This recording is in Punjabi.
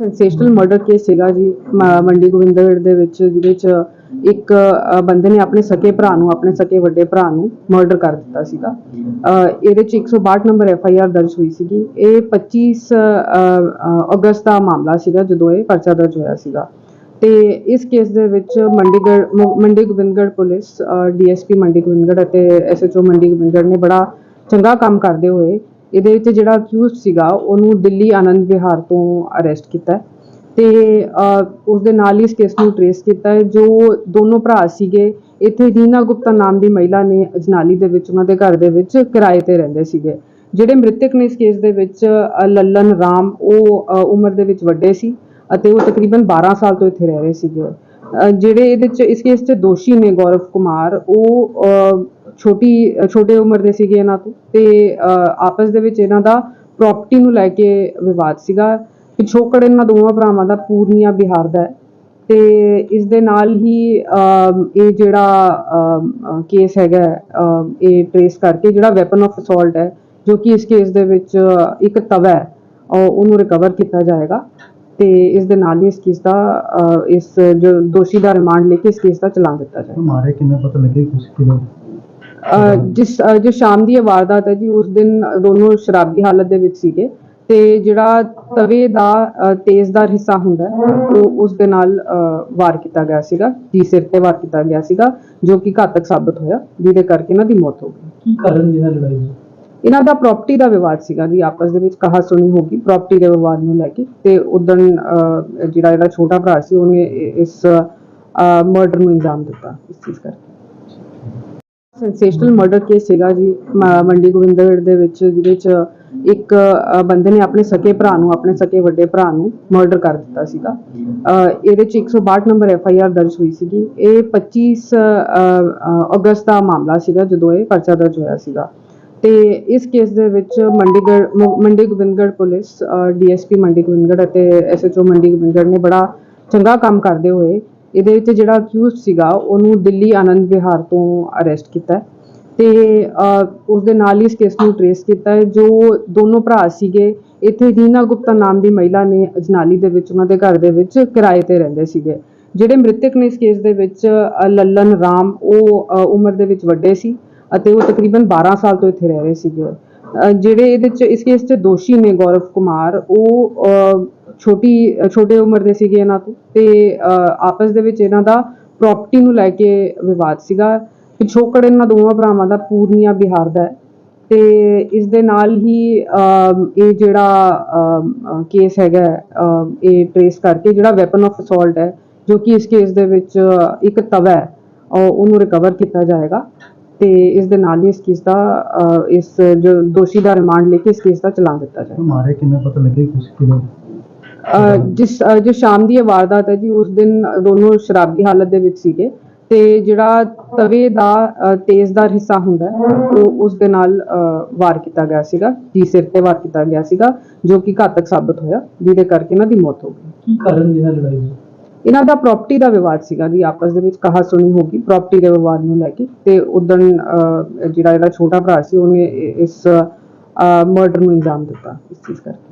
ਸੈਂਸੇਸ਼ਨਲ ਮਰਡਰ ਕੇਸ ਸੀਗਾ ਜੀ ਮ- ਮੰਡੀ ਗੋਬਿੰਦਗੜ੍ਹ ਦੇ ਵਿੱਚ ਜਿਹਦੇ 'ਚ ਇੱਕ ਅ, ਬੰਦੇ ਨੇ ਆਪਣੇ ਸਕੇ ਭਰਾ ਨੂੰ ਆਪਣੇ ਸਕੇ ਵੱਡੇ ਭਰਾ ਨੂੰ ਮਰਡਰ ਕਰ ਦਿੱਤਾ ਸੀਗਾ। ਅ, ਇਹਦੇ ਚ 162 ਨੰਬਰ ਐਫ ਆਈ ਆਰ ਦਰਜ ਹੋਈ ਸੀਗੀ। ਇਹ 25 ਅ, ਅ, ਅਗਸਤ ਦਾ ਮਾਮਲਾ ਸੀਗਾ ਜਦੋਂ ਇਹ ਪਰਚਾ ਦਰਜ ਹੋਇਆ ਸੀਗਾ। ਤੇ ਇਸ ਕੇਸ ਦੇ ਵਿੱਚ ਮੰਡੀਗੜ੍ਹ ਮ- ਮੰਡੀ ਗੋਬਿੰਦਗੜ੍ਹ ਪੁਲਿਸ ਡੀਐਸਪੀ ਮੰਡੀ ਗੋਬਿੰਦਗੜ੍ਹ ਅਤੇ ਐਸਐਚਓ ਮੰਡੀ ਗੋਬਿੰਦਗੜ੍ਹ ਨੇ ਬੜਾ ਚੰਗਾ ਕੰਮ ਕਰਦੇ ਹੋਏ ਇਹਦੇ ਵਿੱਚ ਜਿਹੜਾ ਅਕਿਊਜ਼ਡ ਸੀਗਾ, ਉਹਨੂੰ ਦਿੱਲੀ ਆਨੰਦ ਵਿਹਾਰ ਤੋਂ ਅਰੈਸਟ ਕੀਤਾ ਹੈ। ਤੇ ਉਸ ਦੇ ਨਾਲ ਹੀ ਇਸ ਕੇਸ ਨੂੰ ਟਰੇਸ ਕੀਤਾ ਹੈ, ਜੋ ਦੋਨੋਂ ਭਰਾ ਸੀਗੇ, ਇੱਥੇ ਰੀਨਾ ਗੁਪਤਾ ਨਾਮ ਦੀ ਮਹਿਲਾ ਨੇ ਅਜਨਾਲੀ ਦੇ ਵਿੱਚ, ਉਹਨਾਂ ਦੇ ਘਰ ਦੇ ਵਿੱਚ ਕਿਰਾਏ ਤੇ ਰਹਿੰਦੇ ਸੀਗੇ। ਜਿਹੜੇ ਮ੍ਰਿਤਕ ਨੇ ਇਸ ਕੇਸ ਦੇ ਵਿੱਚ ਲੱਲਨ ਰਾਮ, ਉਹ ਉਮਰ ਦੇ ਵਿੱਚ ਵੱਡੇ ਸੀ ਅਤੇ ਉਹ ਤਕਰੀਬਨ 12 ਸਾਲ ਤੋਂ ਇੱਥੇ ਰਹਿ ਰਹੇ ਸੀਗੇ। ਜਿਹੜੇ ਇਹਦੇ ਚ, ਇਸ ਕੇਸ 'ਚ ਦੋਸ਼ੀ ਨੇ ਗੌਰਵ ਕੁਮਾਰ, ਉਹ ਛੋਟੀ ਛੋਟੇ ਉਮਰ ਦੇ ਸੀਗੇ ਇਹਨਾਂ ਤੋਂ ਤੇ ਆਪਸ ਦੇ ਵਿੱਚ ਇਹਨਾਂ ਦਾ ਪ੍ਰਾਪਰਟੀ ਨੂੰ ਲੈ ਕੇ ਵਿਵਾਦ ਸੀਗਾ ਪਿਛੋਕੜ ਇਹਨਾਂ ਦੋਵਾਂ ਭਰਾਵਾਂ ਦਾ ਪੂਰਨੀਆ ਬਿਹਾਰ ਦਾ ਹੈ। ਤੇ ਇਸ ਦੇ ਨਾਲ ਹੀ ਇਹ ਜਿਹੜਾ ਕੇਸ ਹੈਗਾ ਇਹ ਟ੍ਰੇਸ ਕਰਕੇ ਜਿਹੜਾ ਵੈਪਨ ਆਫ ਅਸੌਲਟ ਹੈ, ਜੋ ਕਿ ਇਸ ਕੇਸ ਦੇ ਵਿੱਚ ਇੱਕ ਤਵਾ ਹੈ ਉਹਨੂੰ ਰਿਕਵਰ ਕੀਤਾ ਜਾਏਗਾ। ਤੇ ਇਸ ਦੇ ਨਾਲ ਹੀ ਇਸ ਕੇਸ ਦਾ ਇਸ ਜੋ ਦੋਸ਼ੀ ਦਾ ਰਿਮਾਂਡ ਲੈ ਕੇ ਇਸ ਕੇਸ ਦਾ ਚਲਾਨ ਦਿੱਤਾ ਜਾਏਗਾ। ਮਾਰੇ ਕਿੰਨੇ ਪਤਾ ਲੱਗੇ ਕੁਝ ਕਿਲੋ ਜਿਸ ਜੋ ਸ਼ਾਮ ਦੀ ਇਹ ਵਾਰਦਾਤ ਹੈ ਜੀ ਉਸ ਦਿਨ ਦੋਨੋਂ ਸ਼ਰਾਬੀ ਹਾਲਤ ਦੇ ਵਿੱਚ ਸੀਗੇ। ਤੇ ਜਿਹੜਾ ਤਵੇ ਦਾ ਤੇਜ਼ਦਾਰ ਹਿੱਸਾ ਹੁੰਦਾ ਹੈ, ਉਹ ਉਸ ਦੇ ਨਾਲ ਵਾਰ ਕੀਤਾ ਗਿਆ ਸੀਗਾ। ਜੀ ਸਿਰ ਤੇ ਵਾਰ ਕੀਤਾ ਗਿਆ ਸੀਗਾ ਜੋ ਕਿ ਘਾਤਕ ਸਾਬਤ ਹੋਇਆ ਜਿਹਦੇ ਕਰਕੇ ਇਹਨਾਂ ਦੀ ਮੌਤ ਹੋ ਗਈ। ਕੀ ਕਾਰਨ ਰਿਹਾ ਲੜਾਈ ਦਾ ਇਹਨਾਂ ਦਾ ਪ੍ਰਾਪਰਟੀ ਦਾ ਵਿਵਾਦ ਸੀਗਾ ਜੀ ਆਪਸ ਦੇ ਵਿੱਚ ਕਹਾ ਸੁਣੀ ਹੋਗੀ ਪ੍ਰਾਪਰਟੀ ਦੇ ਵਿਵਾਦ ਨੂੰ ਲੈ ਕੇ। ਤੇ ਉਦੋਂ ਜਿਹੜਾ ਇਹਦਾ ਛੋਟਾ ਭਰਾ ਸੀ ਉਹਨੇ ਇਸ ਮਰਡਰ ਨੂੰ ਇੰਜਾਮ ਦਿੱਤਾ ਇਸ ਚੀਜ਼ ਕਰਕੇ। ਸੈਂਸੇਸ਼ਨਲ ਮਰਡਰ ਕੇਸ ਸੀਗਾ ਜੀ ਮ- ਮੰਡੀ ਗੋਬਿੰਦਗੜ੍ਹ ਦੇ ਵਿੱਚ ਜਿਹਦੇ ਵਿੱਚ ਇੱਕ ਅ, ਬੰਦੇ ਨੇ ਆਪਣੇ ਸਕੇ ਭਰਾ ਨੂੰ ਆਪਣੇ ਸਕੇ ਵੱਡੇ ਭਰਾ ਨੂੰ ਮਰਡਰ ਕਰ ਦਿੱਤਾ ਸੀਗਾ। ਅ, ਇਹਦੇ ਚ 162 ਨੰਬਰ ਐਫ ਆਈ ਆਰ ਦਰਜ ਹੋਈ ਸੀਗੀ। ਇਹ 25 ਅ, ਅ, ਅਗਸਤ ਦਾ ਮਾਮਲਾ ਸੀਗਾ ਜਦੋਂ ਇਹ ਪਰਚਾ ਦਰਜ ਹੋਇਆ ਸੀਗਾ। ਤੇ ਇਸ ਕੇਸ ਦੇ ਵਿੱਚ ਮੰਡੀਗੜ੍ਹ ਮ- ਮੰਡੀ ਗੋਬਿੰਦਗੜ੍ਹ ਪੁਲਿਸ ਡੀਐਸਪੀ ਮੰਡੀ ਗੋਬਿੰਦਗੜ੍ਹ ਅਤੇ ਐਸਐਚਓ ਮੰਡੀ ਗੋਬਿੰਦਗੜ੍ਹ ਨੇ ਬੜਾ ਚੰਗਾ ਕੰਮ ਕਰਦੇ ਹੋਏ ਇਹਦੇ ਵਿੱਚ ਜਿਹੜਾ ਅਕਿਊਜ਼ ਸੀਗਾ, ਉਹਨੂੰ ਦਿੱਲੀ ਆਨੰਦ ਵਿਹਾਰ ਤੋਂ ਅਰੈਸਟ ਕੀਤਾ ਹੈ। ਤੇ ਉਸ ਦੇ ਨਾਲ ਹੀ ਇਸ ਕੇਸ ਨੂੰ ਟਰੇਸ ਕੀਤਾ ਹੈ, ਜੋ ਦੋਨੋਂ ਭਰਾ ਸੀਗੇ, ਇੱਥੇ ਰੀਨਾ ਗੁਪਤਾ ਨਾਮ ਦੀ ਮਹਿਲਾ ਨੇ ਅਜਨਾਲੀ ਦੇ ਵਿੱਚ, ਉਹਨਾਂ ਦੇ ਘਰ ਦੇ ਵਿੱਚ ਕਿਰਾਏ ਤੇ ਰਹਿੰਦੇ ਸੀਗੇ। ਜਿਹੜੇ ਮ੍ਰਿਤਕ ਨੇ ਇਸ ਕੇਸ ਦੇ ਵਿੱਚ ਲੱਲਨ ਰਾਮ, ਉਹ ਉਮਰ ਦੇ ਵਿੱਚ ਵੱਡੇ ਸੀ ਅਤੇ ਉਹ ਤਕਰੀਬਨ 12 ਸਾਲ ਤੋਂ ਇੱਥੇ ਰਹਿ ਰਹੇ ਸੀਗੇ। ਜਿਹੜੇ ਇਹਦੇ ਚ, ਇਸ ਕੇਸ 'ਚ ਦੋਸ਼ੀ ਨੇ ਗੌਰਵ ਕੁਮਾਰ, ਉਹ ਛੋਟੀ ਛੋਟੇ ਉਮਰ ਦੇ ਸੀਗੇ ਇਹਨਾਂ ਤੋਂ ਤੇ ਆਪਸ ਦੇ ਵਿੱਚ ਇਹਨਾਂ ਦਾ ਪ੍ਰਾਪਰਟੀ ਨੂੰ ਲੈ ਕੇ ਵਿਵਾਦ ਸੀਗਾ। ਪਿਛੋਕੜ ਇਹਨਾਂ ਦੋਵਾਂ ਭਰਾਵਾਂ ਦਾ ਪੂਰਨੀਆ ਬਿਹਾਰ ਦਾ ਹੈ। ਤੇ ਇਸ ਦੇ ਨਾਲ ਹੀ ਇਹ ਜਿਹੜਾ ਕੇਸ ਹੈਗਾ ਇਹ ਟਰੇਸ ਕਰਕੇ ਜਿਹੜਾ ਵੈਪਨ ਆਫ ਅਸੌਲਟ ਹੈ, ਜੋ ਕਿ ਇਸ ਕੇਸ ਦੇ ਵਿੱਚ ਇੱਕ ਤਵਾ ਹੈ ਉਹਨੂੰ ਰਿਕਵਰ ਕੀਤਾ ਜਾਏਗਾ। ਤੇ ਇਸ ਦੇ ਨਾਲ ਹੀ ਇਸ ਕੇਸ ਦਾ ਇਸ ਜੋ ਦੋਸ਼ੀ ਦਾ ਰਿਮਾਂਡ ਲੈ ਕੇ ਇਸ ਕੇਸ ਦਾ ਚਲਾਨ ਦਿੱਤਾ ਜਾਏਗਾ। ਮਾਰੇ ਕਿੰਨੇ ਪਤਾ ਲੱਗੇ ਕੁਝ ਕਿਲੋ ਜਿਸ ਜੋ ਸ਼ਾਮ ਦੀ ਇਹ ਵਾਰਦਾਤ ਹੈ ਜੀ ਉਸ ਦਿਨ ਦੋਨੋਂ ਸ਼ਰਾਬੀ ਹਾਲਤ ਦੇ ਵਿੱਚ ਸੀਗੇ। ਤੇ ਜਿਹੜਾ ਤਵੇ ਦਾ ਤੇਜ਼ਦਾਰ ਹਿੱਸਾ ਹੁੰਦਾ ਹੈ, ਉਹ ਉਸ ਦੇ ਨਾਲ ਵਾਰ ਕੀਤਾ ਗਿਆ ਸੀਗਾ। ਜੀ ਸਿਰ ਤੇ ਵਾਰ ਕੀਤਾ ਗਿਆ ਸੀਗਾ ਜੋ ਕਿ ਘਾਤਕ ਸਾਬਤ ਹੋਇਆ ਜਿਹਦੇ ਕਰਕੇ ਇਹਨਾਂ ਦੀ ਮੌਤ ਹੋ ਗਈ। ਕੀ ਕਾਰਨ ਰਿਹਾ ਲੜਾਈ ਦਾ? ਇਹਨਾਂ ਦਾ ਪ੍ਰਾਪਰਟੀ ਦਾ ਵਿਵਾਦ ਸੀਗਾ ਜੀ ਆਪਸ ਦੇ ਵਿੱਚ ਕਹਾ ਸੁਣੀ ਹੋਗੀ ਪ੍ਰਾਪਰਟੀ ਦੇ ਵਿਵਾਦ ਨੂੰ ਲੈ ਕੇ। ਤੇ ਉਦੋਂ ਜਿਹੜਾ ਇਹਦਾ ਛੋਟਾ ਭਰਾ ਸੀ ਉਹਨੇ ਇਸ ਮਰਡਰ ਨੂੰ ਇੰਜਾਮ ਦਿੱਤਾ ਇਸ ਚੀਜ਼ ਕਰਕੇ।